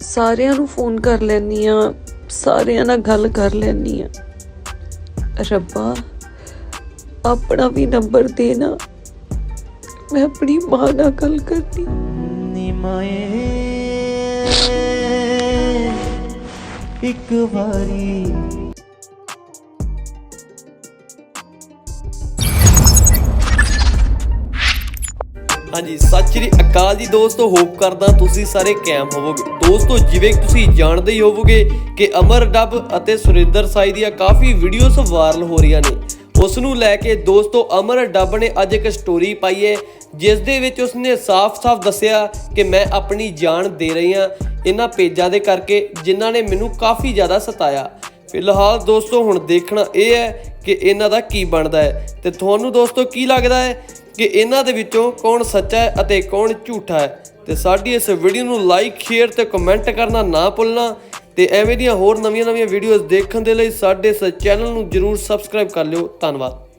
ਸਾਰਿਆਂ ਨੂੰ ਫੋਨ ਕਰ ਲੈਨੀ ਆ ਸਾਰਿਆਂ ਨਾਲ ਗੱਲ ਕਰ ਲੈਨੀ ਆ ਰੱਬਾ, ਆਪਣਾ ਵੀ ਨੰਬਰ ਦੇ ਨਾ। ਮੈਂ ਆਪਣੀ ਮਾਂ ਨਾਲ ਗੱਲ ਕਰਦੀ ਨੀ ਮਾਏ, ਇੱਕ ਵਾਰੀ। ਹਾਂਜੀ, ਸਤਿ ਸ਼੍ਰੀ ਅਕਾਲ ਜੀ ਦੋਸਤੋ ਹੋਪ ਕਰਦਾ ਤੁਸੀਂ ਸਾਰੇ ਕਾਇਮ ਹੋਵੋਗੇ। ਦੋਸਤੋ, ਜਿਵੇਂ ਤੁਸੀਂ ਜਾਣਦੇ ਹੀ ਹੋਵੋਗੇ ਕਿ ਅਮਰ ਡੱਬ ਅਤੇ ਸੁਰਿੰਦਰ ਸਾਈ ਦੀਆਂ ਕਾਫੀ ਵੀਡੀਓਜ਼ ਵਾਇਰਲ ਹੋ ਰਹੀਆਂ ਨੇ। ਉਸ ਨੂੰ ਲੈ ਕੇ ਦੋਸਤੋ, ਅਮਰ ਡੱਬ ਨੇ ਅੱਜ ਇੱਕ ਸਟੋਰੀ ਪਾਈ ਹੈ, ਜਿਸ ਦੇ ਵਿੱਚ ਉਸਨੇ ਸਾਫ਼-ਸਾਫ਼ ਦੱਸਿਆ ਕਿ ਮੈਂ ਆਪਣੀ ਜਾਨ ਦੇ ਰਹੀ ਹਾਂ ਇਹਨਾਂ ਪੇਜਾਂ ਦੇ ਕਰਕੇ, ਜਿਨ੍ਹਾਂ ਨੇ ਮੈਨੂੰ ਕਾਫੀ ਜ਼ਿਆਦਾ ਸਤਾਇਆ। ਫਿਲਹਾਲ ਦੋਸਤੋ, ਹੁਣ ਦੇਖਣਾ ਇਹ ਹੈ ਕਿ ਇਹਨਾਂ ਦਾ ਕੀ ਬਣਦਾ ਹੈ? ਤੇ ਤੁਹਾਨੂੰ ਦੋਸਤੋ ਕੀ ਲੱਗਦਾ ਹੈ ਕਿ ਇਹਨਾਂ ਦੇ ਵਿੱਚੋਂ ਕੌਣ ਸੱਚਾ ਹੈ ਅਤੇ ਕੌਣ ਝੂਠਾ ਹੈ? ਤੇ ਸਾਡੀ ਇਸ ਵੀਡੀਓ ਨੂੰ ਲਾਈਕ ਸ਼ੇਅਰ ਤੇ ਕਮੈਂਟ ਕਰਨਾ ਨਾ ਭੁੱਲਣਾ। ਤੇ ਐਵੇਂ ਦੀਆਂ ਹੋਰ ਨਵੀਆਂ-ਨਵੀਆਂ ਵੀਡੀਓਜ਼ ਦੇਖਣ ਦੇ ਲਈ ਸਾਡੇ ਇਸ ਚੈਨਲ ਨੂੰ ਜਰੂਰ ਸਬਸਕ੍ਰਾਈਬ ਕਰ ਲਿਓ। ਧੰਨਵਾਦ।